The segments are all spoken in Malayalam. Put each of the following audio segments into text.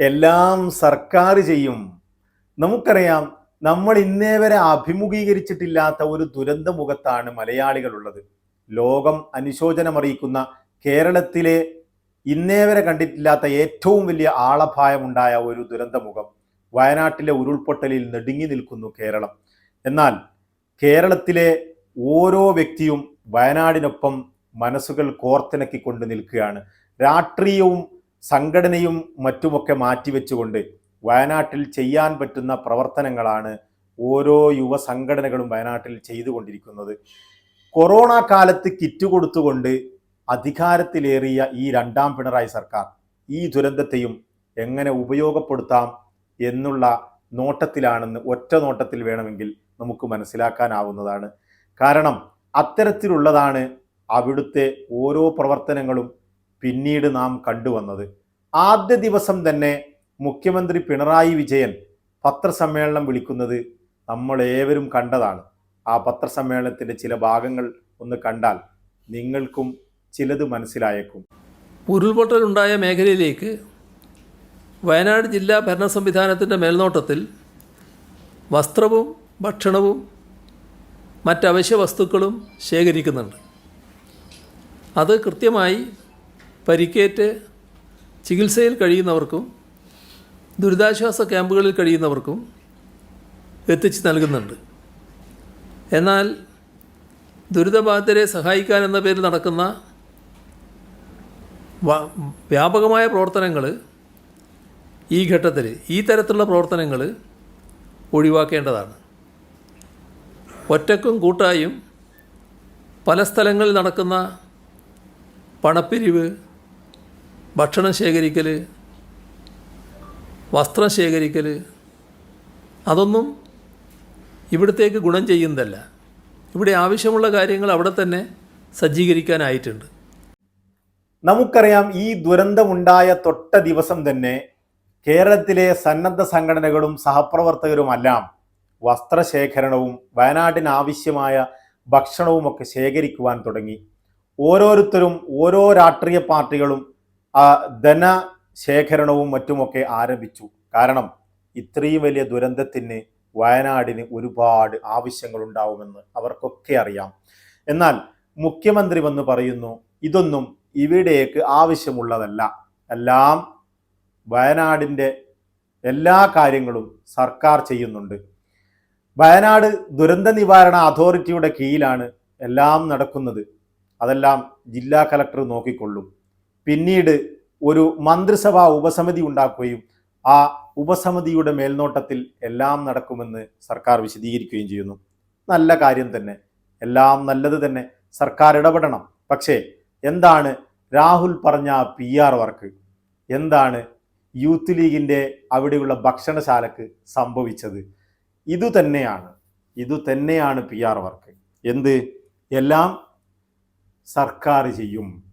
എല്ലാം സർക്കാർ ചെയ്യും. നമുക്കറിയാം നമ്മൾ ഇന്നേ വരെ അഭിമുഖീകരിച്ചിട്ടില്ലാത്ത ഒരു ദുരന്ത മുഖത്താണ് മലയാളികളുള്ളത്. ലോകം അനുശോചനമറിയിക്കുന്ന കേരളത്തിലെ ഇന്നേ വരെ കണ്ടിട്ടില്ലാത്ത ഏറ്റവും വലിയ ആളപായമുണ്ടായ ഒരു ദുരന്തമുഖം വയനാട്ടിലെ ഉരുൾപൊട്ടലിൽ നെടുങ്ങി നിൽക്കുന്നു കേരളം. എന്നാൽ കേരളത്തിലെ ഓരോ വ്യക്തിയും വയനാടിനൊപ്പം മനസ്സുകൾ കോർത്തിണക്കിക്കൊണ്ട് നിൽക്കുകയാണ്. രാഷ്ട്രീയവും സംഘടനയും മറ്റുമൊക്കെ മാറ്റിവെച്ചുകൊണ്ട് വയനാട്ടിൽ ചെയ്യാൻ പറ്റുന്ന പ്രവർത്തനങ്ങളാണ് ഓരോ യുവ സംഘടനകളും വയനാട്ടിൽ ചെയ്തുകൊണ്ടിരിക്കുന്നത്. കൊറോണ കാലത്ത് കിറ്റ് കൊടുത്തുകൊണ്ട് അധികാരത്തിലേറിയ ഈ രണ്ടാം പിണറായി സർക്കാർ ഈ ദുരന്തത്തെയും എങ്ങനെ ഉപയോഗപ്പെടുത്താം എന്നുള്ള നോട്ടത്തിലാണെന്ന് ഒറ്റ നോട്ടത്തിൽ വേണമെങ്കിൽ നമുക്ക് മനസ്സിലാക്കാനാവുന്നതാണ്. കാരണം അത്തരത്തിലുള്ളതാണ് അവിടുത്തെ ഓരോ പ്രവർത്തനങ്ങളും പിന്നീട് നാം കണ്ടുവന്നത്. ആദ്യ ദിവസം തന്നെ മുഖ്യമന്ത്രി പിണറായി വിജയൻ പത്രസമ്മേളനം വിളിക്കുന്നത് നമ്മൾ ഏവരും കണ്ടതാണ്. ആ പത്രസമ്മേളനത്തിന്റെ ചില ഭാഗങ്ങൾ ഒന്ന് കണ്ടാൽ നിങ്ങൾക്കും ചിലത് മനസ്സിലായേക്കും. ഉരുൾപൊട്ടലുണ്ടായ മേഖലയിലേക്ക് വയനാട് ജില്ലാ ഭരണ സംവിധാനത്തിന്റെ മേൽനോട്ടത്തിൽ വസ്ത്രവും ഭക്ഷണവും മറ്റവശ്യ വസ്തുക്കളും ശേഖരിക്കുന്നുണ്ട്. അത് കൃത്യമായി പരിക്കേറ്റ് ചികിത്സയിൽ കഴിയുന്നവർക്കും ദുരിതാശ്വാസ ക്യാമ്പുകളിൽ കഴിയുന്നവർക്കും എത്തിച്ച് നൽകുന്നുണ്ട്. എന്നാൽ ദുരിതബാധിതരെ സഹായിക്കാൻ എന്ന പേരിൽ നടക്കുന്ന വ്യാപകമായ പ്രവർത്തനങ്ങൾ ഈ ഘട്ടത്തിൽ ഈ തരത്തിലുള്ള പ്രവർത്തനങ്ങൾ ഒഴിവാക്കേണ്ടതാണ്. ഒറ്റക്കും കൂട്ടായും പല സ്ഥലങ്ങളിൽ നടക്കുന്ന പണപ്പിരിവ് ഭക്ഷണം ശേഖരിക്കൽ വസ്ത്രം ശേഖരിക്കൽ അതൊന്നും ഇവിടത്തേക്ക് ഗുണം ചെയ്യുന്നതല്ല. ഇവിടെ ആവശ്യമുള്ള കാര്യങ്ങൾ അവിടെ തന്നെ സജ്ജീകരിക്കാനായിട്ടുണ്ട്. നമുക്കറിയാം ഈ ദുരന്തമുണ്ടായ തൊട്ട ദിവസം തന്നെ കേരളത്തിലെ സന്നദ്ധ സംഘടനകളും സഹപ്രവർത്തകരുമെല്ലാം വസ്ത്രശേഖരണവും വയനാടിന് ആവശ്യമായ ഭക്ഷണവും ഒക്കെ ശേഖരിക്കുവാൻ തുടങ്ങി. ഓരോരുത്തരും ഓരോ രാഷ്ട്രീയ പാർട്ടികളും ധന ശേഖരണവും മറ്റുമൊക്കെ ആരംഭിച്ചു. കാരണം ഇത്രയും വലിയ ദുരന്തത്തിന് വയനാടിന് ഒരുപാട് ആവശ്യങ്ങളുണ്ടാവുമെന്ന് അവർക്കൊക്കെ അറിയാം. എന്നാൽ മുഖ്യമന്ത്രി വന്ന് പറയുന്നു ഇതൊന്നും ഇവിടേക്ക് ആവശ്യമുള്ളതല്ല. എല്ലാം വയനാടിന്റെ എല്ലാ കാര്യങ്ങളും സർക്കാർ ചെയ്യുന്നുണ്ട്. വയനാട് ദുരന്ത നിവാരണ അതോറിറ്റിയുടെ കീഴിലാണ് എല്ലാം നടക്കുന്നത്. അതെല്ലാം ജില്ലാ കലക്ടർ നോക്കിക്കൊള്ളും. പിന്നീട് ഒരു മന്ത്രിസഭാ ഉപസമിതി ഉണ്ടാക്കുകയും ആ ഉപസമിതിയുടെ മേൽനോട്ടത്തിൽ എല്ലാം നടക്കുമെന്ന് സർക്കാർ വിശദീകരിക്കുകയും ചെയ്യുന്നു. നല്ല കാര്യം തന്നെ. എല്ലാം നല്ലത് തന്നെ. സർക്കാർ ഇടപെടണം. പക്ഷേ എന്താണ് രാഹുൽ പറഞ്ഞ പി ആർ വർക്ക്? എന്താണ് യൂത്ത് ലീഗിന്റെ അവിടെയുള്ള ഭക്ഷണശാലക്ക് സംഭവിച്ചത്? ഇതുതന്നെയാണ് ഇതുതന്നെയാണ് പി ആർ വർക്ക്. എന്ത്? എല്ലാം സർക്കാർ ചെയ്യും.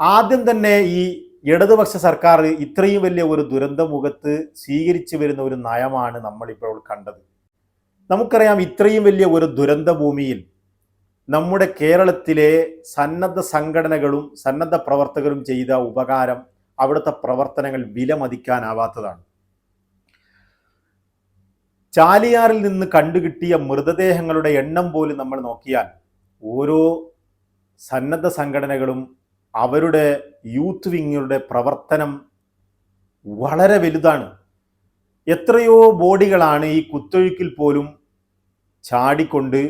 ആദ്യം തന്നെ ഈ ഇടതുപക്ഷ സർക്കാർ ഇത്രയും വലിയ ഒരു ദുരന്തമുഖത്ത് സ്വീകരിച്ചു വരുന്ന ഒരു നയമാണ് നമ്മളിപ്പോൾ കണ്ടത്. നമുക്കറിയാം ഇത്രയും വലിയ ഒരു ദുരന്ത ഭൂമിയിൽ നമ്മുടെ കേരളത്തിലെ സന്നദ്ധ സംഘടനകളും സന്നദ്ധ പ്രവർത്തകരും ചെയ്ത ഉപകാരം അവിടുത്തെ പ്രവർത്തനങ്ങൾ വിലമതിക്കാനാവാത്തതാണ്. ചാലിയാറിൽ നിന്ന് കണ്ടുകിട്ടിയ മൃതദേഹങ്ങളുടെ എണ്ണം പോലും നമ്മൾ നോക്കിയാൽ ഓരോ സന്നദ്ധ സംഘടനകളും അവരുടെ യൂത്ത് വിങ്ങുകളുടെ പ്രവർത്തനം വളരെ വലുതാണ്. എത്രയോ ബോഡികളാണ് ഈ കുത്തൊഴുക്കിൽ പോലും ചാടിക്കൊണ്ട്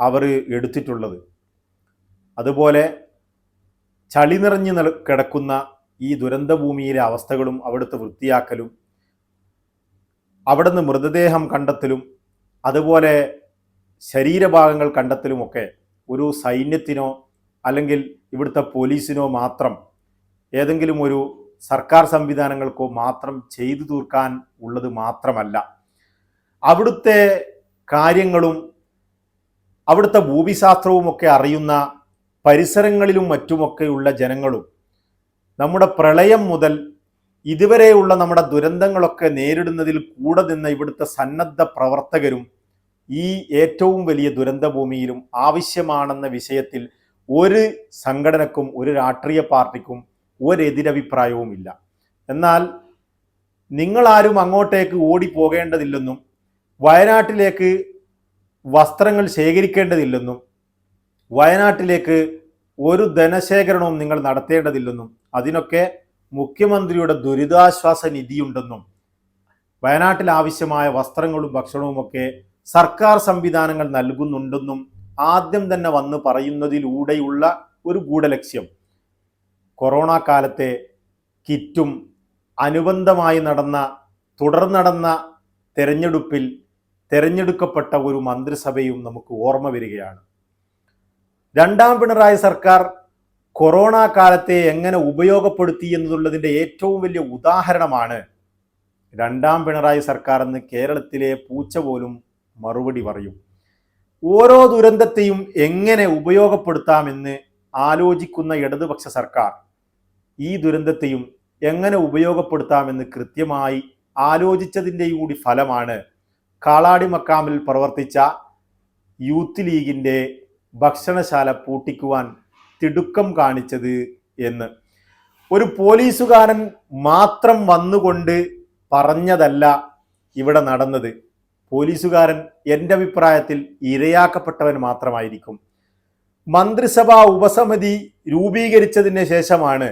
അവർ എടുത്തിട്ടുള്ളത്. അതുപോലെ ചളി നിറഞ്ഞു കിടക്കുന്ന ഈ ദുരന്തഭൂമിയിലെ അവസ്ഥകളും അവിടുത്തെ വൃത്തിയാക്കലും അവിടുന്ന് മൃതദേഹം കണ്ടെത്തലും അതുപോലെ ശരീരഭാഗങ്ങൾ കണ്ടെത്തലുമൊക്കെ ഒരു സൈന്യത്തിനോ അല്ലെങ്കിൽ ഇവിടുത്തെ പോലീസിനോ മാത്രം ഏതെങ്കിലും ഒരു സർക്കാർ സംവിധാനങ്ങൾക്കോ മാത്രം ചെയ്തു തീർക്കാൻ ഉള്ളത് മാത്രമല്ല. അവിടുത്തെ കാര്യങ്ങളും അവിടുത്തെ ഭൂമിശാസ്ത്രവും ഒക്കെ അറിയുന്ന പരിസരങ്ങളിലും മറ്റുമൊക്കെയുള്ള ജനങ്ങളും നമ്മുടെ പ്രളയം മുതൽ ഇതുവരെയുള്ള നമ്മുടെ ദുരന്തങ്ങളൊക്കെ നേരിടുന്നതിൽ കൂടെ നിന്ന ഇവിടുത്തെ സന്നദ്ധ പ്രവർത്തകരും ഈ ഏറ്റവും വലിയ ദുരന്തഭൂമിയിലും ആവശ്യമാണെന്ന വിഷയത്തിൽ ഒരു സംഘടനക്കും ഒരു രാഷ്ട്രീയ പാർട്ടിക്കും ഒരെതിരഭിപ്രായവും ഇല്ല. എന്നാൽ നിങ്ങളാരും അങ്ങോട്ടേക്ക് ഓടിപ്പോകേണ്ടതില്ലെന്നും വയനാട്ടിലേക്ക് വസ്ത്രങ്ങൾ ശേഖരിക്കേണ്ടതില്ലെന്നും വയനാട്ടിലേക്ക് ഒരു ധനശേഖരണവും നിങ്ങൾ നടത്തേണ്ടതില്ലെന്നും അതിനൊക്കെ മുഖ്യമന്ത്രിയുടെ ദുരിതാശ്വാസ നിധിയുണ്ടെന്നും വയനാട്ടിൽ ആവശ്യമായ വസ്ത്രങ്ങളും ഭക്ഷണവുമൊക്കെ സർക്കാർ സംവിധാനങ്ങൾ നൽകുന്നുണ്ടെന്നും ആദ്യം തന്നെ വന്ന് പറയുന്നതിലൂടെയുള്ള ഒരു ഗൂഢലക്ഷ്യം. കൊറോണ കാലത്തെ കിറ്റും അനുബന്ധമായി നടന്ന തുടർ നടന്ന തെരഞ്ഞെടുപ്പിൽ തെരഞ്ഞെടുക്കപ്പെട്ട ഒരു മന്ത്രിസഭയും നമുക്ക് ഓർമ്മ വരികയാണ്. രണ്ടാം പിണറായി സർക്കാർ കൊറോണ കാലത്തെ എങ്ങനെ ഉപയോഗപ്പെടുത്തി എന്നുള്ളതിന്റെ ഏറ്റവും വലിയ ഉദാഹരണമാണ് രണ്ടാം പിണറായി സർക്കാർ എന്ന് കേരളത്തിലെ പൂച്ച പോലും മറുപടി പറയും. ഓരോ ദുരന്തത്തെയും എങ്ങനെ ഉപയോഗപ്പെടുത്താമെന്ന് ആലോചിക്കുന്ന ഇടതുപക്ഷ സർക്കാർ ഈ ദുരന്തത്തെയും എങ്ങനെ ഉപയോഗപ്പെടുത്താമെന്ന് കൃത്യമായി ആലോചിച്ചതിന്റെ കൂടി ഫലമാണ് കാളാടി മക്കാമിൽ പ്രവർത്തിച്ച യൂത്ത് ലീഗിന്റെ ഭക്ഷണശാല പൂട്ടിക്കുവാൻ തിടുക്കം കാണിച്ചത് എന്ന്. ഒരു പോലീസുകാരൻ മാത്രം വന്നുകൊണ്ട് പറഞ്ഞതല്ല ഇവിടെ നടന്നത്. പോലീസുകാരൻ എന്റെ അഭിപ്രായത്തിൽ ഇരയാക്കപ്പെട്ടവൻ മാത്രമായിരിക്കും. മന്ത്രിസഭാ ഉപസമിതി രൂപീകരിച്ചതിന് ശേഷമാണ്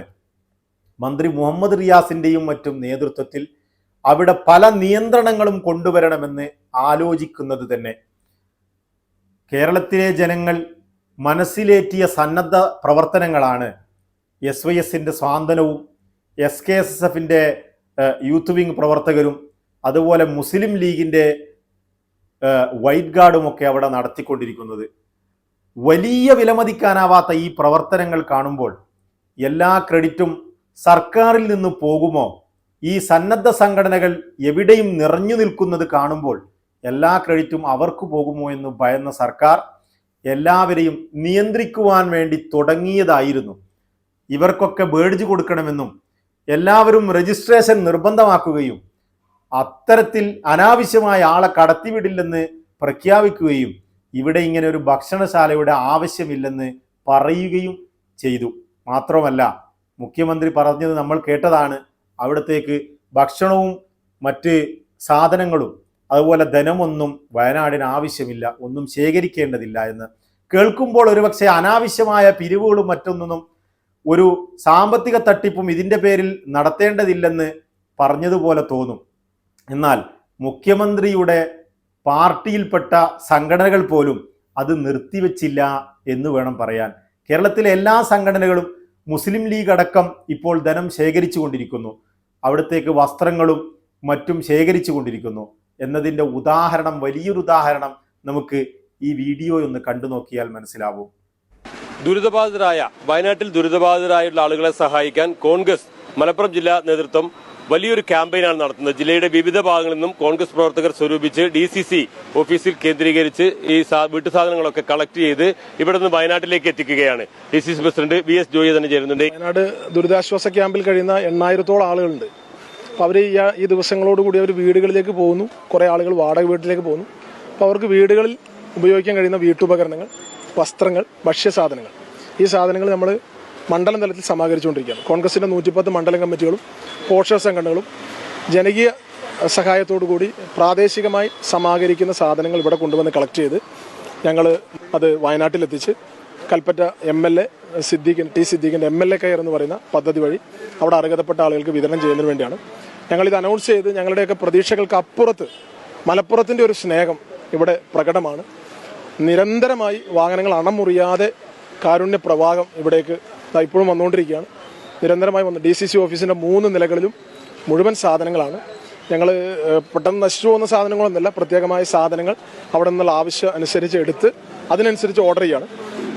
മന്ത്രി മുഹമ്മദ് റിയാസിന്റെയും മറ്റും നേതൃത്വത്തിൽ അവിടെ പല നിയന്ത്രണങ്ങളും കൊണ്ടുവരണമെന്ന് ആലോചിക്കുന്നത് തന്നെ. കേരളത്തിലെ ജനങ്ങൾ മനസ്സിലേറ്റിയ സന്നദ്ധ പ്രവർത്തനങ്ങളാണ് എസ് വൈ എസിന്റെ സ്വാന്തനവും എസ് കെ എസ് എസ് എഫിന്റെ യൂത്ത് വിങ് പ്രവർത്തകരും അതുപോലെ മുസ്ലിം ലീഗിന്റെ വൈറ്റ് ഗാർഡും ഒക്കെ അവിടെ നടത്തിക്കൊണ്ടിരിക്കുന്നത്. വലിയ വിലമതിക്കാനാവാത്ത ഈ പ്രവർത്തനങ്ങൾ കാണുമ്പോൾ എല്ലാ ക്രെഡിറ്റും സർക്കാരിൽ നിന്ന് പോകുമോ? ഈ സന്നദ്ധ സംഘടനകൾ എവിടെയും നിറഞ്ഞു നിൽക്കുന്നത് കാണുമ്പോൾ എല്ലാ ക്രെഡിറ്റും അവർക്ക് പോകുമോ എന്ന് ഭയന്ന സർക്കാർ എല്ലാവരെയും നിയന്ത്രിക്കുവാൻ വേണ്ടി തുടങ്ങിയതായിരുന്നു. ഇവർക്കൊക്കെ ബേഡ്ജ് കൊടുക്കണമെന്നും എല്ലാവരും രജിസ്ട്രേഷൻ നിർബന്ധമാക്കുകയും അത്തരത്തിൽ അനാവശ്യമായ ആളെ കടത്തിവിടില്ലെന്ന് പ്രഖ്യാപിക്കുകയും ഇവിടെ ഇങ്ങനെ ഒരു ഭക്ഷണശാലയുടെ ആവശ്യമില്ലെന്ന് പറയുകയും ചെയ്തു. മാത്രമല്ല മുഖ്യമന്ത്രി പറഞ്ഞത് നമ്മൾ കേട്ടതാണ്. അവിടത്തേക്ക് ഭക്ഷണവും മറ്റ് സാധനങ്ങളും അതുപോലെ ധനമൊന്നും വയനാടിന് ആവശ്യമില്ല ഒന്നും ശേഖരിക്കേണ്ടതില്ല എന്ന് കേൾക്കുമ്പോൾ ഒരുപക്ഷെ അനാവശ്യമായ പിരിവുകളും മറ്റൊന്നും ഒരു സാമ്പത്തിക തട്ടിപ്പും ഇതിന്റെ പേരിൽ നടത്തേണ്ടതില്ലെന്ന് പറഞ്ഞതുപോലെ തോന്നും. എന്നാൽ മുഖ്യമന്ത്രിയുടെ പാർട്ടിയിൽപ്പെട്ട സംഘടനകൾ പോലും അത് നിർത്തിവെച്ചില്ല എന്ന് വേണം പറയാൻ. കേരളത്തിലെ എല്ലാ സംഘടനകളും മുസ്ലിം ലീഗ് അടക്കം ഇപ്പോൾ ധനം ശേഖരിച്ചു കൊണ്ടിരിക്കുന്നു. അവിടത്തേക്ക് വസ്ത്രങ്ങളും മറ്റും ശേഖരിച്ചു കൊണ്ടിരിക്കുന്നു. എന്നതിന്റെ ഉദാഹരണം വലിയൊരു ഉദാഹരണം നമുക്ക് ഈ വീഡിയോ ഒന്ന് കണ്ടു നോക്കിയാൽ മനസ്സിലാവും. ദുരിതബാധിതരായ വയനാട്ടിൽ ദുരിതബാധിതരായുള്ള ആളുകളെ സഹായിക്കാൻ കോൺഗ്രസ് മലപ്പുറം ജില്ലാ നേതൃത്വം വലിയൊരു ക്യാമ്പയിനാണ് നടത്തുന്നത്. ജില്ലയുടെ വിവിധ ഭാഗങ്ങളിൽ നിന്നും കോൺഗ്രസ് പ്രവർത്തകർ സ്വരൂപിച്ച് ഡി സി സി ഓഫീസിൽ കേന്ദ്രീകരിച്ച് ഈ വീട്ടു സാധനങ്ങളൊക്കെ കളക്ട് ചെയ്ത് ഇവിടെ നിന്ന് വയനാട്ടിലേക്ക് എത്തിക്കുകയാണ്. D C C president V S Joy തന്നെ ചേരുന്നുണ്ട്. വയനാട് ദുരിതാശ്വാസ ക്യാമ്പിൽ കഴിയുന്ന എണ്ണായിരത്തോളം ആളുകളുണ്ട്. അപ്പോൾ അവർ ഈ ദിവസങ്ങളോട് കൂടി അവർ വീടുകളിലേക്ക് പോകുന്നു. കുറേ ആളുകൾ വാടക വീട്ടിലേക്ക് പോകുന്നു. അപ്പോൾ അവർക്ക് വീടുകളിൽ ഉപയോഗിക്കാൻ കഴിയുന്ന വീട്ടുപകരണങ്ങൾ വസ്ത്രങ്ങൾ ഭക്ഷ്യസാധനങ്ങൾ. ഈ സാധനങ്ങൾ നമ്മൾ മണ്ഡലം തലത്തിൽ സമാഹരിച്ചുകൊണ്ടിരിക്കുകയാണ്. കോൺഗ്രസിന്റെ നൂറ്റിപ്പത്ത് മണ്ഡലം കമ്മിറ്റികളും പോഷക സംഘടനകളും ജനകീയ സഹായത്തോടു കൂടി പ്രാദേശികമായി സമാഹരിക്കുന്ന സാധനങ്ങൾ ഇവിടെ കൊണ്ടുവന്ന് കളക്ട് ചെയ്ത് ഞങ്ങൾ അത് വയനാട്ടിലെത്തിച്ച് കൽപ്പറ്റ എം എൽ എ സിദ്ദീഖിൻ ടി സിദ്ദീഖിന്റെ എം എൽ എ കെയർ എന്ന് പറയുന്ന പദ്ധതി വഴി അവിടെ അർഹതപ്പെട്ട ആളുകൾക്ക് വിതരണം ചെയ്യുന്നതിന് വേണ്ടിയാണ്. ഞങ്ങളിത് അനൗൺസ് ചെയ്ത് ഞങ്ങളുടെയൊക്കെ പ്രതീക്ഷകൾക്ക് അപ്പുറത്ത് മലപ്പുറത്തിന്റെ ഒരു സ്നേഹം ഇവിടെ പ്രകടമാണ്. നിരന്തരമായി വാഹനങ്ങൾ അണമുറിയാതെ കാരുണ്യ പ്രവാഹം ഇവിടേക്ക് ഇപ്പോഴും വന്നുകൊണ്ടിരിക്കുകയാണ്. നിരന്തരമായി വന്ന് ഡി സി സി ഓഫീസിന്റെ മൂന്ന് നിലകളിലും മുഴുവൻ സാധനങ്ങളാണ്. ഞങ്ങൾ പെട്ടെന്ന് നശിച്ചു പോകുന്ന സാധനങ്ങളൊന്നുമല്ല. പ്രത്യേകമായ സാധനങ്ങൾ അവിടെ നിന്നുള്ള ആവശ്യം അനുസരിച്ച് എടുത്ത് അതിനനുസരിച്ച് ഓർഡർ ചെയ്യുകയാണ്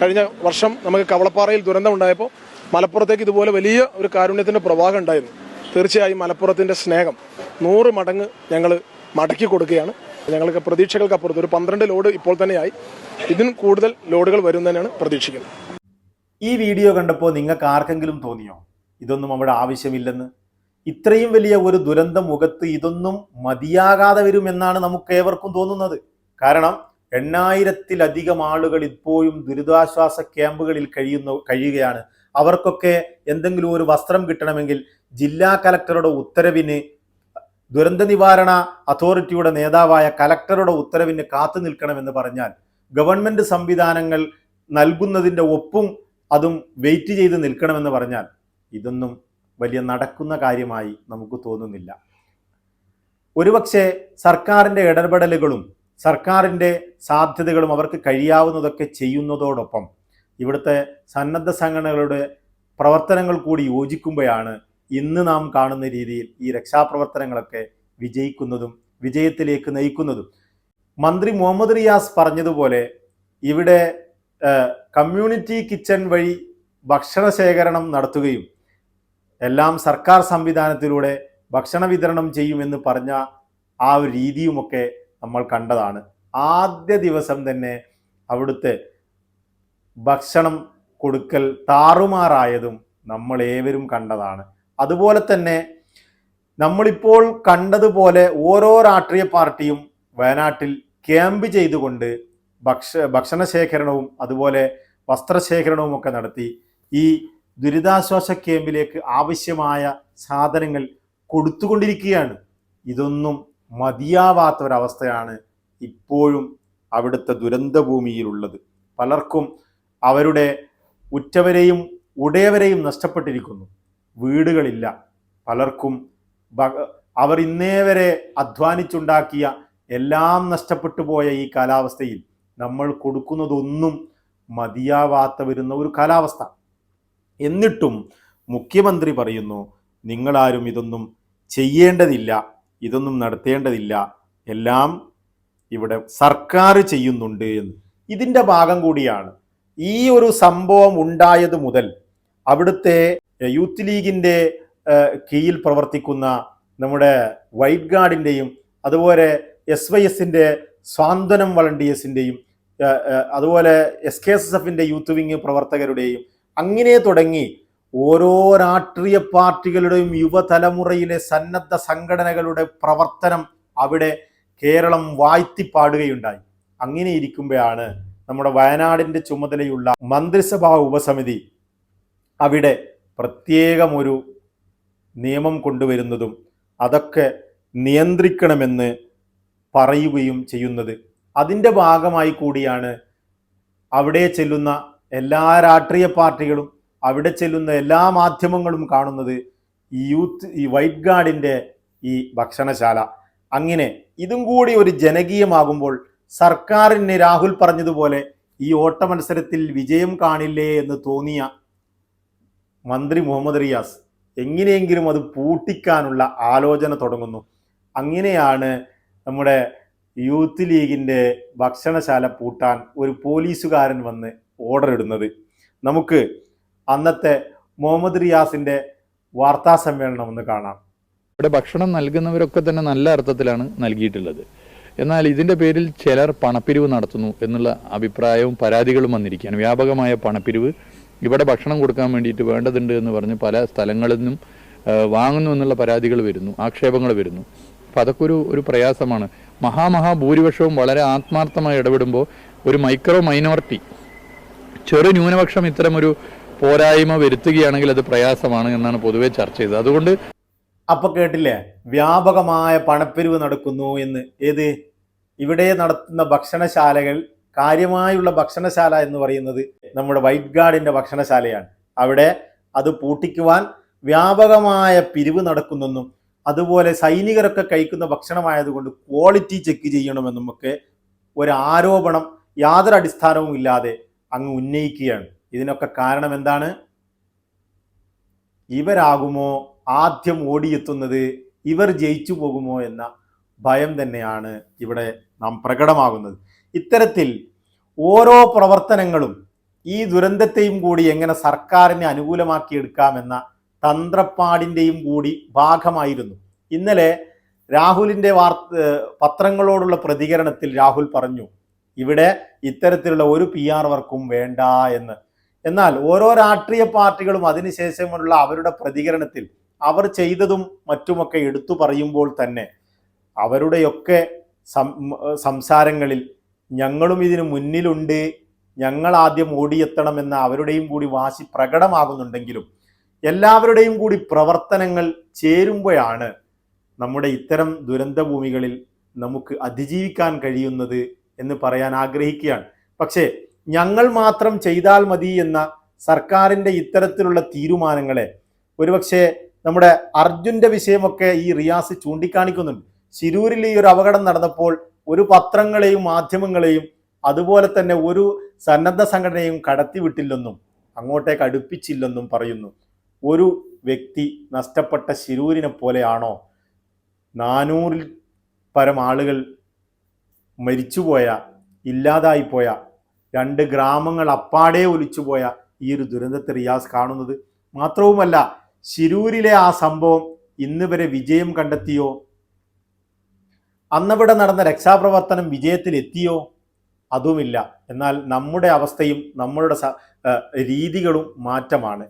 കഴിഞ്ഞ വർഷം നമുക്ക് കവളപ്പാറയിൽ ദുരന്തം ഉണ്ടായപ്പോൾ മലപ്പുറത്തേക്ക് ഇതുപോലെ വലിയ ഒരു കാരുണ്യത്തിന്റെ പ്രവാഹം ഉണ്ടായിരുന്നു. തീർച്ചയായും മലപ്പുറത്തിന്റെ സ്നേഹം നൂറ് മടങ്ങ് ഞങ്ങൾ മടക്കി കൊടുക്കുകയാണ്. ഞങ്ങൾക്ക് പ്രതീക്ഷകൾക്ക് അപ്പുറത്ത് ഒരു പന്ത്രണ്ട് ലോഡ് ഇപ്പോൾ തന്നെയായി. ഇതിനും കൂടുതൽ ലോഡുകൾ വരും തന്നെയാണ് പ്രതീക്ഷിക്കുന്നത്. ഈ വീഡിയോ കണ്ടപ്പോൾ നിങ്ങൾക്ക് ആർക്കെങ്കിലും തോന്നിയോ? ഇതൊന്നും അവിടെ ആവശ്യമില്ലെന്ന്. ഇത്രയും വലിയ ഒരു ദുരന്ത മുഖത്ത് ഇതൊന്നും മതിയാകാതെ വരുമെന്നാണ് നമുക്ക് ഏവർക്കും തോന്നുന്നത്. കാരണം എണ്ണായിരത്തിലധികം ആളുകൾ ഇപ്പോഴും ദുരിതാശ്വാസ ക്യാമ്പുകളിൽ കഴിയുന്ന കഴിയുകയാണ്. അവർക്കൊക്കെ എന്തെങ്കിലും ഒരു വസ്ത്രം കിട്ടണമെങ്കിൽ ജില്ലാ കലക്ടറുടെ ഉത്തരവിന് ദുരന്ത നിവാരണ അതോറിറ്റിയുടെ നേതാവായ കലക്ടറുടെ ഉത്തരവിന് കാത്തു നിൽക്കണമെന്ന് പറഞ്ഞാൽ ഗവൺമെന്റ് സംവിധാനങ്ങൾ നൽകുന്നതിന്റെ ഒപ്പും അതും വെയിറ്റ് ചെയ്ത് നിൽക്കണമെന്ന് പറഞ്ഞാൽ ഇതൊന്നും വലിയ നടക്കുന്ന കാര്യമായി നമുക്ക് തോന്നുന്നില്ല. ഒരുപക്ഷെ സർക്കാരിന്റെ ഇടപെടലുകളും സർക്കാരിന്റെ സാധ്യതകളും അവർക്ക് കഴിയാവുന്നതൊക്കെ ചെയ്യുന്നതോടൊപ്പം ഇവിടുത്തെ സന്നദ്ധ സംഘടനകളുടെ പ്രവർത്തനങ്ങൾ കൂടി യോജിക്കുമ്പോഴാണ് ഇന്ന് നാം കാണുന്ന രീതിയിൽ ഈ രക്ഷാപ്രവർത്തനങ്ങളൊക്കെ വിജയിക്കുന്നതും വിജയത്തിലേക്ക് നയിക്കുന്നതും. മന്ത്രി മുഹമ്മദ് റിയാസ് പറഞ്ഞതുപോലെ ഇവിടെ കമ്മ്യൂണിറ്റി കിച്ചൺ വഴി ഭക്ഷണ ശേഖരണം നടത്തുകയും എല്ലാം സർക്കാർ സംവിധാനത്തിലൂടെ ഭക്ഷണ വിതരണം ചെയ്യുമെന്ന് പറഞ്ഞ ആ ഒരു രീതിയുമൊക്കെ നമ്മൾ കണ്ടതാണ്. ആദ്യ ദിവസം തന്നെ അവിടുത്തെ ഭക്ഷണം കൊടുക്കൽ താറുമാറായതും നമ്മൾ ഏവരും കണ്ടതാണ്. അതുപോലെ തന്നെ നമ്മളിപ്പോൾ കണ്ടതുപോലെ ഓരോ രാഷ്ട്രീയ പാർട്ടിയും വയനാട്ടിൽ ക്യാമ്പ് ചെയ്തുകൊണ്ട് ഭക്ഷ ഭക്ഷണ ശേഖരണവും അതുപോലെ വസ്ത്രശേഖരണവും ഒക്കെ നടത്തി ഈ ദുരിതാശ്വാസ ക്യാമ്പിലേക്ക് ആവശ്യമായ സാധനങ്ങൾ കൊടുത്തുകൊണ്ടിരിക്കുകയാണ്. ഇതൊന്നും മതിയാവാത്ത ഒരവസ്ഥയാണ് ഇപ്പോഴും അവിടുത്തെ ദുരന്തഭൂമിയിലുള്ളത്. പലർക്കും അവരുടെ ഉറ്റവരെയും ഉടയവരെയും നഷ്ടപ്പെട്ടിരിക്കുന്നു. വീടുകളില്ല. പലർക്കും അവർ ഇന്നേ വരെ അധ്വാനിച്ചുണ്ടാക്കിയ എല്ലാം നഷ്ടപ്പെട്ടു പോയ ഈ കാലാവസ്ഥയിൽ നമ്മൾ കൊടുക്കുന്നതൊന്നും മതിയാവാത്ത വരുന്ന ഒരു കാലാവസ്ഥ. എന്നിട്ടും മുഖ്യമന്ത്രി പറയുന്നു നിങ്ങളാരും ഇതൊന്നും ചെയ്യേണ്ടതില്ല ഇതൊന്നും നടത്തേണ്ടതില്ല എല്ലാം ഇവിടെ സർക്കാർ ചെയ്യുന്നുണ്ട് എന്ന്. ഇതിന്റെ ഭാഗം കൂടിയാണ് ഈ ഒരു സംഭവം ഉണ്ടായത് മുതൽ അവിടുത്തെ യൂത്ത് ലീഗിന്റെ കീഴിൽ പ്രവർത്തിക്കുന്ന നമ്മുടെ വൈറ്റ് ഗാർഡിന്റെയും അതുപോലെ എസ് വൈ എസിന്റെ സ്വാന്തനം വളണ്ടിയേഴ്സിന്റെയും അതുപോലെ എസ് കെ എസ് എസ് എഫിന്റെ യൂത്ത് വിങ് പ്രവർത്തകരുടെയും അങ്ങനെ തുടങ്ങി ഓരോ രാഷ്ട്രീയ പാർട്ടികളുടെയും യുവതലമുറയിലെ സന്നദ്ധ സംഘടനകളുടെ പ്രവർത്തനം അവിടെ കേരളം വാഴ്ത്തിപ്പാടുകയുണ്ടായി അങ്ങനെ ഇരിക്കുമ്പോഴാണ് നമ്മുടെ വയനാടിന്റെ ചുമതലയുള്ള മന്ത്രിസഭാ ഉപസമിതി അവിടെ പ്രത്യേകമൊരു നിയമം കൊണ്ടുവരുന്നതും അതൊക്കെ നിയന്ത്രിക്കണമെന്ന് പറയുകയും ചെയ്യുന്നത്. അതിന്റെ ഭാഗമായി കൂടിയാണ് അവിടെ ചെല്ലുന്ന എല്ലാ രാഷ്ട്രീയ പാർട്ടികളും അവിടെ ചെല്ലുന്ന എല്ലാ മാധ്യമങ്ങളും കാണുന്നത് ഈ യൂത്ത് ഈ വൈറ്റ് ഗാർഡിന്റെ ഈ ഭക്ഷണശാല. അങ്ങനെ ഇതും കൂടി ഒരു ജനകീയമാകുമ്പോൾ സർക്കാരിന് രാഹുൽ പറഞ്ഞതുപോലെ ഈ ഓട്ട മത്സരത്തിൽ വിജയം കാണില്ലേ എന്ന് തോന്നിയ മന്ത്രി മുഹമ്മദ് റിയാസ് എങ്ങനെയെങ്കിലും അത് പൂട്ടിക്കാനുള്ള ആലോചന തുടങ്ങുന്നു. അങ്ങനെയാണ് നമ്മുടെ യൂത്ത് ലീഗിന്റെ ഭക്ഷണശാല പൂട്ടാൻ ഒരു പോലീസുകാരൻ വന്ന് ഓർഡർ ഇടുന്നത്. നമുക്ക് അന്നത്തെ മുഹമ്മദ് റിയാസിന്റെ വാർത്താ സമ്മേളനം ഒന്ന് കാണാം. ഇവിടെ ഭക്ഷണം നൽകുന്നവരൊക്കെ തന്നെ നല്ല അർത്ഥത്തിലാണ് നൽകിയിട്ടുള്ളത്. എന്നാൽ ഇതിന്റെ പേരിൽ ചിലർ പണപ്പിരിവ് നടത്തുന്നു എന്നുള്ള അഭിപ്രായവും പരാതികളും വന്നിരിക്കുകയാണ്. വ്യാപകമായ പണപ്പിരിവ് ഇവിടെ ഭക്ഷണം കൊടുക്കാൻ വേണ്ടിയിട്ട് വേണ്ടതുണ്ട് എന്ന് പറഞ്ഞ് പല സ്ഥലങ്ങളിൽ നിന്നും വാങ്ങുന്നു എന്നുള്ള പരാതികൾ വരുന്നു ആക്ഷേപങ്ങൾ വരുന്നു. അപ്പം അതൊക്കെ ഒരു ഒരു പ്രയാസമാണ്. മഹാമഹാഭൂരിപക്ഷവും വളരെ ആത്മാർത്ഥമായി ഇടപെടുമ്പോൾ ഒരു മൈക്രോ മൈനോറിറ്റി ചെറു ന്യൂനപക്ഷം ഇത്തരമൊരു പോരായ്മ വരുത്തുകയാണെങ്കിൽ അത് പ്രയാസമാണ് എന്നാണ് പൊതുവെ ചർച്ച ചെയ്തത്. അതുകൊണ്ട് അപ്പൊ കേട്ടില്ലേ? വ്യാപകമായ പണപ്പിരിവ് നടക്കുന്നു എന്ന്. ഏത്? ഇവിടെ നടത്തുന്ന ഭക്ഷണശാലകൾ കാര്യമായുള്ള ഭക്ഷണശാല എന്ന് പറയുന്നത് നമ്മുടെ വൈറ്റ് ഗാർഡിന്റെ ഭക്ഷണശാലയാണ്. അവിടെ അത് പൂട്ടിക്കുവാൻ വ്യാപകമായ പിരിവ് നടക്കുന്നെന്നും അതുപോലെ സൈനികരൊക്കെ കഴിക്കുന്ന ഭക്ഷണമായതുകൊണ്ട് ക്വാളിറ്റി ചെക്ക് ചെയ്യണമെന്നും ഒക്കെ ഒരു ആരോപണം യാതൊരു അടിസ്ഥാനവും ഇല്ലാതെ അങ്ങ് ഉന്നയിക്കുകയാണ്. ഇതിനൊക്കെ കാരണം എന്താണ്? ഇവരാകുമോ? ആദ്യം ഓടിയെത്തുന്നത് ഇവർ ജയിച്ചു പോകുമോ എന്ന ഭയം തന്നെയാണ് ഇവിടെ നാം പ്രകടമാകുന്നത്. ഇത്തരത്തിൽ ഓരോ പ്രവർത്തനങ്ങളും ഈ ദുരന്തത്തെയും കൂടി എങ്ങനെ സർക്കാരിനെ അനുകൂലമാക്കിയെടുക്കാമെന്ന തന്ത്രപ്പാടിന്റെയും കൂടി ഭാഗമായിരുന്നു. ഇന്നലെ രാഹുലിന്റെ വാർത്ത പത്രങ്ങളോടുള്ള പ്രതികരണത്തിൽ രാഹുൽ പറഞ്ഞു ഇവിടെ ഇത്തരത്തിലുള്ള ഒരു പി ആർ വർക്കും വേണ്ട എന്ന്. എന്നാൽ ഓരോ രാഷ്ട്രീയ പാർട്ടികളും അതിനുശേഷമുള്ള അവരുടെ പ്രതികരണത്തിൽ അവർ ചെയ്തതും മറ്റുമൊക്കെ എടുത്തു പറയുമ്പോൾ തന്നെ അവരുടെയൊക്കെ സംസാരങ്ങളിൽ ഞങ്ങളും ഇതിന് മുന്നിലുണ്ട് ഞങ്ങൾ ആദ്യം ഓടിയെത്തണമെന്ന അവരുടെയും കൂടി വാശി പ്രകടമാകുന്നുണ്ടെങ്കിലും എല്ലാവരുടെയും കൂടി പ്രവർത്തനങ്ങൾ ചേരുമ്പോഴാണ് നമ്മുടെ ഇത്തരം ദുരന്തഭൂമികളിൽ നമുക്ക് അതിജീവിക്കാൻ കഴിയുന്നത് എന്ന് പറയാൻ ആഗ്രഹിക്കുകയാണ്. പക്ഷേ ഞങ്ങൾ മാത്രം ചെയ്താൽ മതി എന്ന സർക്കാരിന്റെ ഇത്തരത്തിലുള്ള തീരുമാനങ്ങളെ ഒരുപക്ഷെ നമ്മുടെ അർജുന്റെ വിഷയമൊക്കെ ഈ റിയാസ് ചൂണ്ടിക്കാണിക്കുന്നുണ്ട്. ശിരൂരിൽ ഈ ഒരു അപകടം നടന്നപ്പോൾ ഒരു പത്രങ്ങളെയും മാധ്യമങ്ങളെയും അതുപോലെ തന്നെ ഒരു സന്നദ്ധ സംഘടനയും കടത്തിവിട്ടില്ലെന്നും അങ്ങോട്ടേക്ക് അടുപ്പിച്ചില്ലെന്നും പറയുന്നു. ഒരു വ്യക്തി നഷ്ടപ്പെട്ട ശിരൂരിനെ പോലെയാണോ? നാനൂറിൽ പരം ആളുകൾ മരിച്ചുപോയ ഇല്ലാതായിപ്പോയ രണ്ട് ഗ്രാമങ്ങൾ അപ്പാടെ ഒലിച്ചുപോയ ഈ ഒരു ദുരന്തത്തെ റിയാസ് കാണുന്നത് മാത്രവുമല്ല ശിരൂരിലെ ആ സംഭവം ഇന്ന് വരെ വിജയം കണ്ടെത്തിയോ? അന്നവിടെ നടന്ന രക്ഷാപ്രവർത്തനം വിജയത്തിൽ എത്തിയോ? അതുമില്ല. എന്നാൽ നമ്മുടെ അവസ്ഥയും നമ്മളുടെ രീതികളും മാറ്റമാണ്.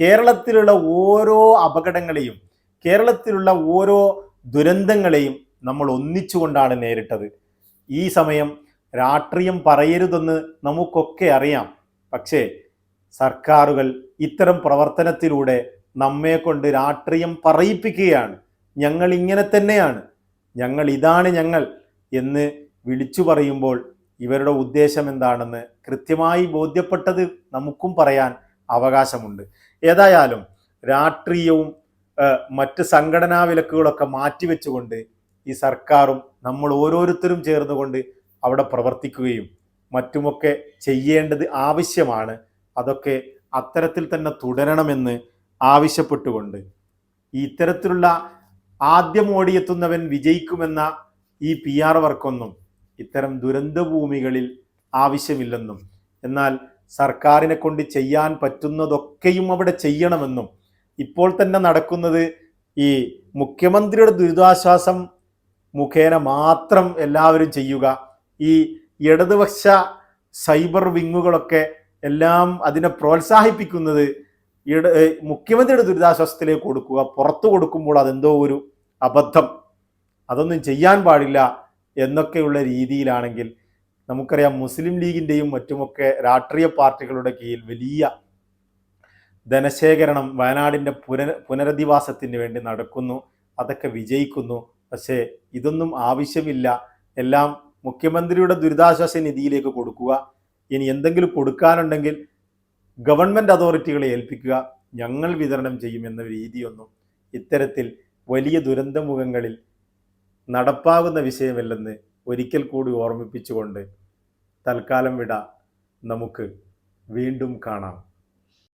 കേരളത്തിലുള്ള ഓരോ അപകടങ്ങളെയും കേരളത്തിലുള്ള ഓരോ ദുരന്തങ്ങളെയും നമ്മൾ ഒന്നിച്ചുകൊണ്ടാണ് നേരിട്ടത്. ഈ സമയം രാഷ്ട്രീയം പറയരുതെന്ന് നമുക്കൊക്കെ അറിയാം. പക്ഷേ സർക്കാരുകൾ ഇത്തരം പ്രവർത്തനത്തിലൂടെ നമ്മെ കൊണ്ട് രാഷ്ട്രീയം പറയിപ്പിക്കുകയാണ്. ഞങ്ങൾ ഇങ്ങനെ തന്നെയാണ്. ഞങ്ങൾ ഇതാണ് ഞങ്ങൾ എന്ന് വിളിച്ചു പറയുമ്പോൾ ഇവരുടെ ഉദ്ദേശം എന്താണെന്ന് കൃത്യമായി ബോധ്യപ്പെട്ടത് നമുക്കും പറയാൻ അവകാശമുണ്ട്. ഏതായാലും രാഷ്ട്രീയവും മറ്റ് സംഘടനാ വിലക്കുകളൊക്കെ മാറ്റിവെച്ചുകൊണ്ട് ഈ സർക്കാരും നമ്മൾ ഓരോരുത്തരും ചേർന്നുകൊണ്ട് അവിടെ പ്രവർത്തിക്കുകയും മറ്റുമൊക്കെ ചെയ്യേണ്ടത് ആവശ്യമാണ്. അതൊക്കെ അത്തരത്തിൽ തന്നെ തുടരണമെന്ന് ആവശ്യപ്പെട്ടുകൊണ്ട്. ഇത്തരത്തിലുള്ള ആദ്യം ഓടിയെത്തുന്നവൻ വിജയിക്കുമെന്ന ഈ പി ആർ വർക്കൊന്നും ഇത്തരം ദുരന്തഭൂമികളിൽ ആവശ്യമില്ലെന്നും. എന്നാൽ സർക്കാരിനെ കൊണ്ട് ചെയ്യാൻ പറ്റുന്നതൊക്കെയും അവിടെ ചെയ്യണമെന്നും ഇപ്പോൾ തന്നെ നടക്കുന്നത് ഈ മുഖ്യമന്ത്രിയുടെ ദുരിതാശ്വാസം മുഖേന മാത്രം എല്ലാവരും ചെയ്യുക. ഈ ഇടതുപക്ഷ സൈബർ വിങ്ങുകളൊക്കെ എല്ലാം അതിനെ പ്രോത്സാഹിപ്പിക്കുന്നത് ഇട മുഖ്യമന്ത്രിയുടെ ദുരിതാശ്വാസത്തിലേക്ക് കൊടുക്കുക പുറത്തു കൊടുക്കുമ്പോൾ അതെന്തോ ഒരു അബദ്ധം. അതൊന്നും ചെയ്യാൻ പാടില്ല എന്നൊക്കെയുള്ള രീതിയിലാണെങ്കിൽ നമുക്കറിയാം മുസ്ലിം ലീഗിന്റെയും മറ്റുമൊക്കെ രാഷ്ട്രീയ പാർട്ടികളുടെ കീഴിൽ വലിയ ധനശേഖരണം വയനാടിന്റെ പുനര പുനരധിവാസത്തിന് വേണ്ടി നടക്കുന്നു. അതൊക്കെ വിജയിക്കുന്നു. പക്ഷേ ഇതൊന്നും ആവശ്യമില്ല. എല്ലാം മുഖ്യമന്ത്രിയുടെ ദുരിതാശ്വാസ നിധിയിലേക്ക് കൊടുക്കുക. ഇനി എന്തെങ്കിലും കൊടുക്കാനുണ്ടെങ്കിൽ ഗവൺമെന്റ് അതോറിറ്റികളെ ഏൽപ്പിക്കുക. ഞങ്ങൾ വിതരണം ചെയ്യും എന്ന രീതിയൊന്നും ഇത്തരത്തിൽ വലിയ ദുരന്തമുഖങ്ങളിൽ നടപ്പാകുന്ന വിഷയമല്ലെന്ന് ഒരിക്കൽ കൂടി ഓർമ്മിപ്പിച്ചുകൊണ്ട് തൽക്കാലം വിട. നമുക്ക് വീണ്ടും കാണാം.